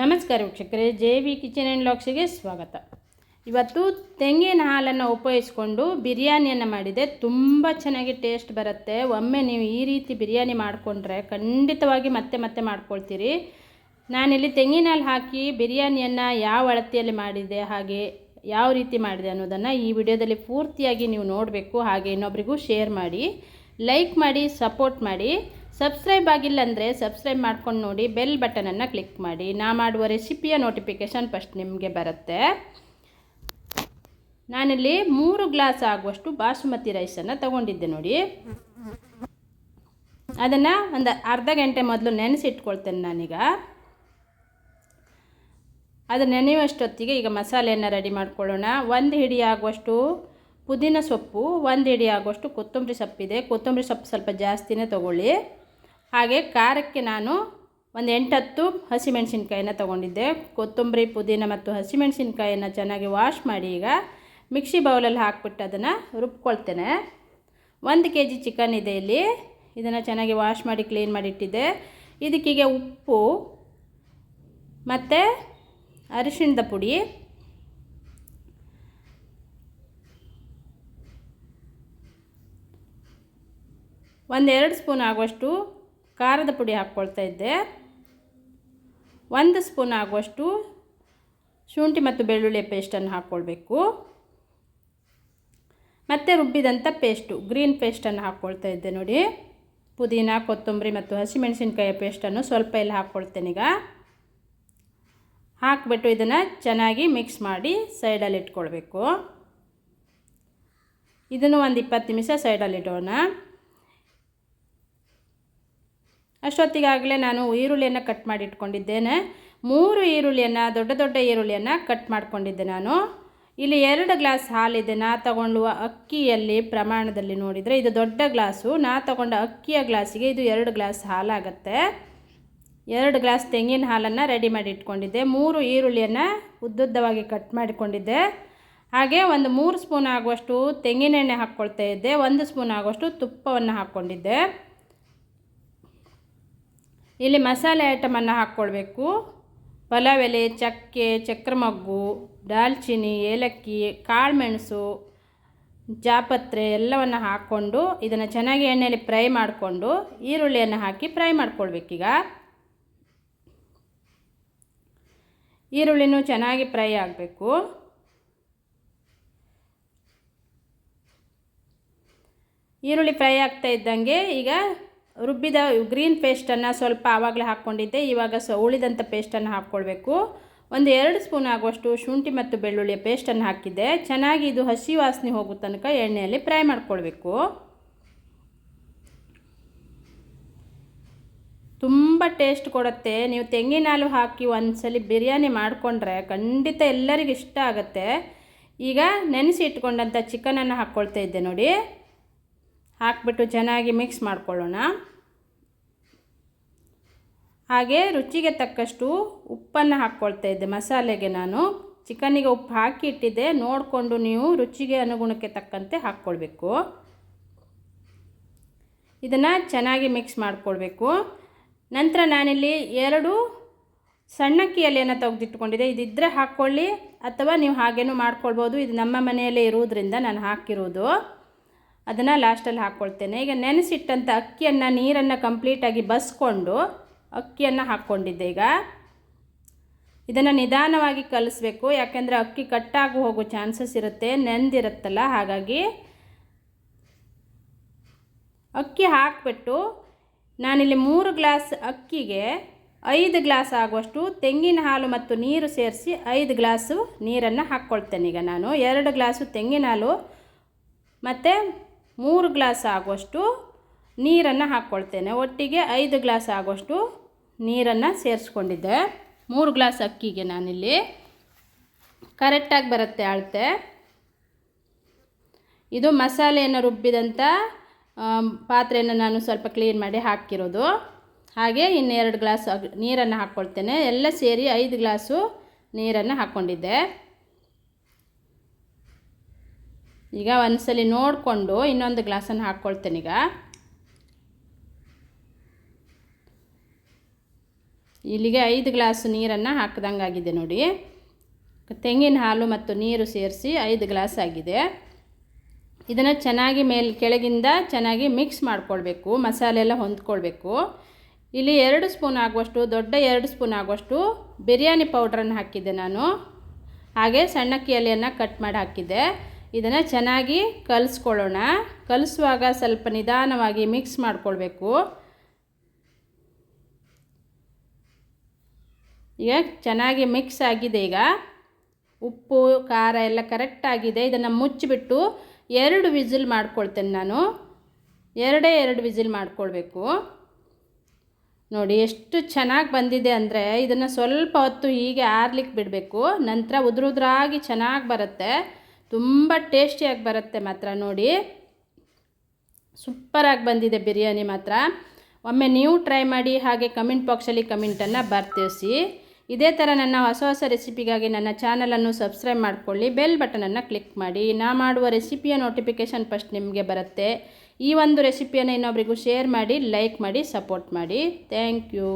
ನಮಸ್ಕಾರ ವೀಕ್ಷಕರೇ, J V kitchen and ಲಾಕ್ಸಿಗೆ ಸ್ವಾಗತ. ಇವತ್ತು ತೆಂಗಿನ ಹಾಲನ್ನು ಉಪಯೋಗಿಸ್ಕೊಂಡು ಬಿರಿಯಾನಿಯನ್ನು ಮಾಡಿದೆ ತುಂಬ ಚೆನ್ನಾಗಿ ಟೇಸ್ಟ್ ಬರುತ್ತೆ. ಒಮ್ಮೆ ನೀವು ಈ ರೀತಿ ಬಿರಿಯಾನಿ ಮಾಡಿಕೊಂಡ್ರೆ ಖಂಡಿತವಾಗಿ ಮತ್ತೆ ಮತ್ತೆ ಮಾಡ್ಕೊಳ್ತೀರಿ. ನಾನಿಲ್ಲಿ ತೆಂಗಿನ ಹಾಲು ಹಾಕಿ ಬಿರಿಯಾನಿಯನ್ನು ಯಾವ ಅಳತೆಯಲ್ಲಿ ಮಾಡಿದೆ, ಹಾಗೆ ಯಾವ ರೀತಿ ಮಾಡಿದೆ ಅನ್ನೋದನ್ನು ಈ ವಿಡಿಯೋದಲ್ಲಿ ಪೂರ್ತಿಯಾಗಿ ನೀವು ನೋಡಬೇಕು. ಹಾಗೆ ಇನ್ನೊಬ್ರಿಗೂ ಶೇರ್ ಮಾಡಿ, ಲೈಕ್ ಮಾಡಿ, ಸಪೋರ್ಟ್ ಮಾಡಿ. ಸಬ್ಸ್ಕ್ರೈಬ್ ಆಗಿಲ್ಲ ಅಂದರೆ ಸಬ್ಸ್ಕ್ರೈಬ್ ಮಾಡ್ಕೊಂಡು ನೋಡಿ ಬೆಲ್ ಬಟನನ್ನು ಕ್ಲಿಕ್ ಮಾಡಿ. ನಾ ಮಾಡುವ ರೆಸಿಪಿಯ ನೋಟಿಫಿಕೇಷನ್ ಫಸ್ಟ್ ನಿಮಗೆ ಬರುತ್ತೆ. ನಾನಿಲ್ಲಿ ಮೂರು ಗ್ಲಾಸ್ ಆಗುವಷ್ಟು ಬಾಸುಮತಿ ರೈಸನ್ನು ತಗೊಂಡಿದ್ದೆ ನೋಡಿ. ಅದನ್ನು ಒಂದು ಅರ್ಧ ಗಂಟೆ ಮೊದಲು ನೆನೆಸಿಟ್ಕೊಳ್ತೇನೆ ನಾನೀಗ. ಅದು ನೆನೆಯುವಷ್ಟೊತ್ತಿಗೆ ಈಗ ಮಸಾಲೆಯನ್ನು ರೆಡಿ ಮಾಡ್ಕೊಳ್ಳೋಣ. ಒಂದು ಹಿಡಿ ಆಗುವಷ್ಟು ಪುದೀನ ಸೊಪ್ಪು, ಒಂದು ಹಿಡಿ ಆಗುವಷ್ಟು ಕೊತ್ತಂಬರಿ ಸೊಪ್ಪಿದೆ. ಕೊತ್ತಂಬರಿ ಸೊಪ್ಪು ಸ್ವಲ್ಪ ಜಾಸ್ತಿನೇ ತೊಗೊಳ್ಳಿ. ಹಾಗೆ ಖಾರಕ್ಕೆ ನಾನು ಒಂದು ಎಂಟತ್ತು ಹಸಿಮೆಣಸಿನ್ಕಾಯಿನ ತೊಗೊಂಡಿದ್ದೆ. ಕೊತ್ತಂಬರಿ, ಪುದೀನ ಮತ್ತು ಹಸಿಮೆಣಸಿನ್ಕಾಯಿನ ಚೆನ್ನಾಗಿ ವಾಶ್ ಮಾಡಿ ಈಗ ಮಿಕ್ಸಿ ಬೌಲಲ್ಲಿ ಹಾಕ್ಬಿಟ್ಟು ಅದನ್ನು ರುಬ್ಕೊಳ್ತೇನೆ. ಒಂದು ಕೆ ಜಿ ಚಿಕನ್ ಇದೆ ಇಲ್ಲಿ. ಇದನ್ನು ಚೆನ್ನಾಗಿ ವಾಶ್ ಮಾಡಿ ಕ್ಲೀನ್ ಮಾಡಿಟ್ಟಿದ್ದೆ ಇದಕ್ಕೀಗ ಉಪ್ಪು ಮತ್ತು ಅರಿಶಿಣದ ಪುಡಿ. ಒಂದೆರಡು ಸ್ಪೂನ್ ಆಗುವಷ್ಟು ಖಾರದ ಪುಡಿ ಹಾಕ್ಕೊಳ್ತಾ ಇದ್ದೆ. ಒಂದು ಸ್ಪೂನ್ ಆಗುವಷ್ಟು ಶುಂಠಿ ಮತ್ತು ಬೆಳ್ಳುಳ್ಳಿ ಪೇಸ್ಟನ್ನು ಹಾಕ್ಕೊಳ್ಬೇಕು. ಮತ್ತು ರುಬ್ಬಿದಂಥ ಪೇಸ್ಟು ಗ್ರೀನ್ ಪೇಸ್ಟನ್ನು ಹಾಕ್ಕೊಳ್ತಾ ಇದ್ದೆ ನೋಡಿ. ಪುದೀನ, ಕೊತ್ತಂಬರಿ ಮತ್ತು ಹಸಿಮೆಣಸಿನ್ಕಾಯಿಯ ಪೇಸ್ಟನ್ನು ಸ್ವಲ್ಪ ಇಲ್ಲಿ ಹಾಕ್ಕೊಳ್ತೇನೆ ಈಗ. ಹಾಕಿಬಿಟ್ಟು ಇದನ್ನು ಚೆನ್ನಾಗಿ ಮಿಕ್ಸ್ ಮಾಡಿ ಸೈಡಲ್ಲಿ ಇಟ್ಕೊಳ್ಬೇಕು. ಇದನ್ನು ಒಂದು ಇಪ್ಪತ್ತು ನಿಮಿಷ ಸೈಡಲ್ಲಿ ಇಡೋಣ. ಅಷ್ಟೊತ್ತಿಗಾಗಲೇ ನಾನು ಈರುಳ್ಳಿಯನ್ನು ಕಟ್ ಮಾಡಿ ಇಟ್ಕೊಂಡಿದ್ದೇನೆ ಮೂರು ಈರುಳ್ಳಿಯನ್ನು, ದೊಡ್ಡ ದೊಡ್ಡ ಈರುಳ್ಳಿಯನ್ನು ಕಟ್ ಮಾಡಿಕೊಂಡಿದ್ದೆ ನಾನು. ಇಲ್ಲಿ ಎರಡು ಗ್ಲಾಸ್ ಹಾಲಿದೆ. ನಾ ತಗೊಳ್ಳುವ ಅಕ್ಕಿಯಲ್ಲಿ ಪ್ರಮಾಣದಲ್ಲಿ ನೋಡಿದರೆ ಇದು ದೊಡ್ಡ ಗ್ಲಾಸು. ನಾ ತಗೊಂಡ ಅಕ್ಕಿಯ ಗ್ಲಾಸಿಗೆ ಇದು ಎರಡು ಗ್ಲಾಸ್ ಹಾಲಾಗತ್ತೆ. ಎರಡು ಗ್ಲಾಸ್ ತೆಂಗಿನ ಹಾಲನ್ನು ರೆಡಿ ಮಾಡಿ ಇಟ್ಕೊಂಡಿದ್ದೆ ಮೂರು ಈರುಳ್ಳಿಯನ್ನು ಉದ್ದುದ್ದವಾಗಿ ಕಟ್ ಮಾಡಿಕೊಂಡಿದ್ದೆ. ಹಾಗೆ ಒಂದು ಮೂರು ಸ್ಪೂನ್ ಆಗುವಷ್ಟು ತೆಂಗಿನೆಣ್ಣೆ ಹಾಕ್ಕೊಳ್ತಾ ಇದ್ದೆ. ಒಂದು ಸ್ಪೂನ್ ಆಗುವಷ್ಟು ತುಪ್ಪವನ್ನು ಹಾಕ್ಕೊಂಡಿದ್ದೆ. ಇಲ್ಲಿ ಮಸಾಲೆ ಐಟಮನ್ನು ಹಾಕ್ಕೊಳ್ಬೇಕು. ಪಲಾವ್ ಎಲೆ, ಚಕ್ಕೆ, ಚಕ್ರಮಗ್ಗು, ದಾಲ್ಚಿನ್ನಿ, ಏಲಕ್ಕಿ, ಕಾಳುಮೆಣಸು, ಜಾಪತ್ರೆ ಎಲ್ಲವನ್ನು ಹಾಕ್ಕೊಂಡು ಇದನ್ನು ಚೆನ್ನಾಗಿ ಎಣ್ಣೆಯಲ್ಲಿ ಫ್ರೈ ಮಾಡಿಕೊಂಡು ಈರುಳ್ಳಿಯನ್ನು ಹಾಕಿ ಫ್ರೈ ಮಾಡ್ಕೊಳ್ಬೇಕೀಗ. ಈರುಳ್ಳಿನೂ ಚೆನ್ನಾಗಿ ಫ್ರೈ ಆಗಬೇಕು. ಈರುಳ್ಳಿ ಫ್ರೈ ಆಗ್ತಾ ಇದ್ದಂಗೆ ಈಗ ರುಬ್ಬಿದ ಗ್ರೀನ್ ಪೇಸ್ಟನ್ನು ಸ್ವಲ್ಪ ಆವಾಗಲೇ ಹಾಕ್ಕೊಂಡಿದ್ದೆ. ಇವಾಗ ಸ ಉಳಿದಂಥ ಪೇಸ್ಟನ್ನು ಹಾಕ್ಕೊಳ್ಬೇಕು. ಒಂದು ಎರಡು ಸ್ಪೂನ್ ಆಗುವಷ್ಟು ಶುಂಠಿ ಮತ್ತು ಬೆಳ್ಳುಳ್ಳಿಯ ಪೇಸ್ಟನ್ನು ಹಾಕಿದ್ದೆ. ಚೆನ್ನಾಗಿ ಇದು ಹಸಿ ವಾಸನೆ ಹೋಗೋ ತನಕ ಎಣ್ಣೆಯಲ್ಲಿ ಫ್ರೈ ಮಾಡ್ಕೊಳ್ಬೇಕು. ತುಂಬ ಟೇಸ್ಟ್ ಕೊಡುತ್ತೆ. ನೀವು ತೆಂಗಿನ ಹಾಲು ಹಾಕಿ ಒಂದ್ಸಲಿ ಬಿರಿಯಾನಿ ಮಾಡಿಕೊಂಡ್ರೆ ಖಂಡಿತ ಎಲ್ಲರಿಗೂ ಇಷ್ಟ ಆಗುತ್ತೆ. ಈಗ ನೆನೆಸಿ ಇಟ್ಕೊಂಡಂಥ ಚಿಕನನ್ನು ಹಾಕ್ಕೊಳ್ತಾ ಇದ್ದೆ ನೋಡಿ. ಹಾಕ್ಬಿಟ್ಟು ಚೆನ್ನಾಗಿ ಮಿಕ್ಸ್ ಮಾಡ್ಕೊಳ್ಳೋಣ. ಹಾಗೆ ರುಚಿಗೆ ತಕ್ಕಷ್ಟು ಉಪ್ಪನ್ನು ಹಾಕ್ಕೊಳ್ತಾ ಇದ್ದೆ ಮಸಾಲೆಗೆ ನಾನು. ಚಿಕನಿಗೆ ಉಪ್ಪು ಹಾಕಿ ಇಟ್ಟಿದ್ದೆ. ನೋಡಿಕೊಂಡು ನೀವು ರುಚಿಗೆ ಅನುಗುಣಕ್ಕೆ ತಕ್ಕಂತೆ ಹಾಕ್ಕೊಳ್ಬೇಕು. ಇದನ್ನು ಚೆನ್ನಾಗಿ ಮಿಕ್ಸ್ ಮಾಡಿಕೊಳ್ಬೇಕು. ನಂತರ ನಾನಿಲ್ಲಿ ಎರಡು ಸಣ್ಣಕ್ಕಿ ಎಲೆಯನ್ನು ತೆಗೆದಿಟ್ಕೊಂಡಿದ್ದೆ. ಇದಿದ್ದರೆ ಹಾಕ್ಕೊಳ್ಳಿ ಅಥವಾ ನೀವು ಹಾಗೇನೂ ಮಾಡ್ಕೊಳ್ಬೋದು. ಇದು ನಮ್ಮ ಮನೆಯಲ್ಲೇ ಇರುವುದರಿಂದ ನಾನು ಹಾಕಿರೋದು. ಅದನ್ನು ಲಾಸ್ಟಲ್ಲಿ ಹಾಕ್ಕೊಳ್ತೇನೆ ಈಗ ನೆನೆಸಿಟ್ಟಂಥ ಅಕ್ಕಿಯನ್ನು ನೀರನ್ನು ಕಂಪ್ಲೀಟಾಗಿ ಬಸ್ಕೊಂಡು ಅಕ್ಕಿಯನ್ನು ಹಾಕ್ಕೊಂಡಿದ್ದೆ ಈಗ. ಇದನ್ನು ನಿಧಾನವಾಗಿ ಕಲಿಸ್ಬೇಕು. ಯಾಕೆಂದರೆ ಅಕ್ಕಿ ಕಟ್ಟಾಗಿ ಹೋಗೋ ಚಾನ್ಸಸ್ ಇರುತ್ತೆ, ನೆಂದಿರುತ್ತಲ್ಲ, ಹಾಗಾಗಿ ಅಕ್ಕಿ ಹಾಕಿಬಿಟ್ಟು ನಾನಿಲ್ಲಿ ಮೂರು ಗ್ಲಾಸ್ ಅಕ್ಕಿಗೆ ಐದು ಗ್ಲಾಸ್ ಆಗುವಷ್ಟು ತೆಂಗಿನ ಹಾಲು ಮತ್ತು ನೀರು ಸೇರಿಸಿ ಐದು ಗ್ಲಾಸು ನೀರನ್ನು ಹಾಕ್ಕೊಳ್ತೇನೆ ಈಗ ನಾನು. ಎರಡು ಗ್ಲಾಸು ತೆಂಗಿನ ಹಾಲು ಮತ್ತು ಮೂರು ಗ್ಲಾಸ್ ಆಗುವಷ್ಟು ನೀರನ್ನು ಹಾಕ್ಕೊಳ್ತೇನೆ. ಒಟ್ಟಿಗೆ ಐದು ಗ್ಲಾಸ್ ಆಗುವಷ್ಟು ನೀರನ್ನು ಸೇರಿಸ್ಕೊಂಡಿದ್ದೆ. ಮೂರು ಗ್ಲಾಸ್ ಅಕ್ಕಿಗೆ ನಾನಿಲ್ಲಿ. ಕರೆಕ್ಟಾಗಿ ಬರುತ್ತೆ ಅಳತೆ. ಇದು ಮಸಾಲೆಯನ್ನು ರುಬ್ಬಿದಂಥ ಪಾತ್ರೆಯನ್ನು ನಾನು ಸ್ವಲ್ಪ ಕ್ಲೀನ್ ಮಾಡಿ ಹಾಕಿರೋದು. ಹಾಗೆ ಇನ್ನೆರಡು ಗ್ಲಾಸ್ ನೀರನ್ನು ಹಾಕ್ಕೊಳ್ತೇನೆ. ಎಲ್ಲ ಸೇರಿ ಐದು ಗ್ಲಾಸು ನೀರನ್ನು ಹಾಕ್ಕೊಂಡಿದ್ದೆ. ಈಗ ಒಂದ್ಸಲಿ ನೋಡಿಕೊಂಡು ಇನ್ನೊಂದು ಗ್ಲಾಸನ್ನು ಹಾಕ್ಕೊಳ್ತೇನೆ ಈಗ. ಇಲ್ಲಿಗೆ ಐದು ಗ್ಲಾಸ್ ನೀರನ್ನು ಹಾಕ್ದಂಗೆ ಆಗಿದೆ ನೋಡಿ. ತೆಂಗಿನ ಹಾಲು ಮತ್ತು ನೀರು ಸೇರಿಸಿ ಐದು ಗ್ಲಾಸ್ ಆಗಿದೆ. ಇದನ್ನು ಚೆನ್ನಾಗಿ ಮೇಲ್ ಕೆಳಗಿಂದ ಚೆನ್ನಾಗಿ ಮಿಕ್ಸ್ ಮಾಡ್ಕೊಳ್ಬೇಕು, ಮಸಾಲೆ ಎಲ್ಲ ಹೊಂದ್ಕೊಳ್ಬೇಕು. ಇಲ್ಲಿ ಎರಡು ಸ್ಪೂನ್ ಆಗುವಷ್ಟು, ದೊಡ್ಡ ಎರಡು ಸ್ಪೂನ್ ಆಗುವಷ್ಟು ಬಿರಿಯಾನಿ ಪೌಡ್ರನ್ನು ಹಾಕಿದ್ದೆ ನಾನು. ಹಾಗೆ ಸಣ್ಣಕ್ಕಿ ಎಲೆಯನ್ನು ಕಟ್ ಮಾಡಿ ಹಾಕಿದ್ದೆ. ಇದನ್ನು ಚೆನ್ನಾಗಿ ಕಲಿಸ್ಕೊಳ್ಳೋಣ. ಕಲಿಸುವಾಗ ಸ್ವಲ್ಪ ನಿಧಾನವಾಗಿ ಮಿಕ್ಸ್ ಮಾಡಿಕೊಳ್ಬೇಕು. ಈಗ ಚೆನ್ನಾಗಿ ಮಿಕ್ಸ್ ಆಗಿದೆ ಈಗ. ಉಪ್ಪು, ಖಾರ ಎಲ್ಲ ಕರೆಕ್ಟ್ ಆಗಿದೆ. ಇದನ್ನು ಮುಚ್ಚಿಬಿಟ್ಟು ಎರಡು ವಿಸಿಲ್ ಮಾಡ್ಕೊಳ್ತೇನೆ ನಾನು. ಎರಡೇ ಎರಡು ವಿಸಿಲ್ ಮಾಡ್ಕೊಳ್ಬೇಕು. ನೋಡಿ ಎಷ್ಟು ಚೆನ್ನಾಗಿ ಬಂದಿದೆ ಅಂದರೆ ಇದನ್ನು ಸ್ವಲ್ಪ ಹೊತ್ತು ಹೀಗೆ ಆರ್ಲಿಕ್ಕೆ ಬಿಡಬೇಕು. ನಂತರ ಉದುರುದ್ರಾಗಿ ಚೆನ್ನಾಗಿ ಬರುತ್ತೆ. ತುಂಬ ಟೇಸ್ಟಿಯಾಗಿ ಬರುತ್ತೆ ಮಾತ್ರ ನೋಡಿ. ಸೂಪರಾಗಿ ಬಂದಿದೆ ಬಿರಿಯಾನಿ ಮಾತ್ರ. ಒಮ್ಮೆ ನೀವು ಟ್ರೈ ಮಾಡಿ ಹಾಗೆ ಕಮೆಂಟ್ ಬಾಕ್ಸಲ್ಲಿ ಕಮೆಂಟನ್ನು ಬರ್ತಿಸಿ. ಇದೇ ಥರ ನನ್ನ ಹೊಸ ಹೊಸ ರೆಸಿಪಿಗಾಗಿ ನನ್ನ ಚಾನಲನ್ನು ಸಬ್ಸ್ಕ್ರೈಬ್ ಮಾಡಿಕೊಳ್ಳಿ. ಬೆಲ್ ಬಟನನ್ನು ಕ್ಲಿಕ್ ಮಾಡಿ. ನಾ ಮಾಡುವ ರೆಸಿಪಿಯ ನೋಟಿಫಿಕೇಷನ್ ಫಸ್ಟ್ ನಿಮಗೆ ಬರುತ್ತೆ. ಈ ಒಂದು ರೆಸಿಪಿಯನ್ನು ಇನ್ನೊಬ್ರಿಗೂ ಶೇರ್ ಮಾಡಿ, ಲೈಕ್ ಮಾಡಿ, ಸಪೋರ್ಟ್ ಮಾಡಿ. Thank you.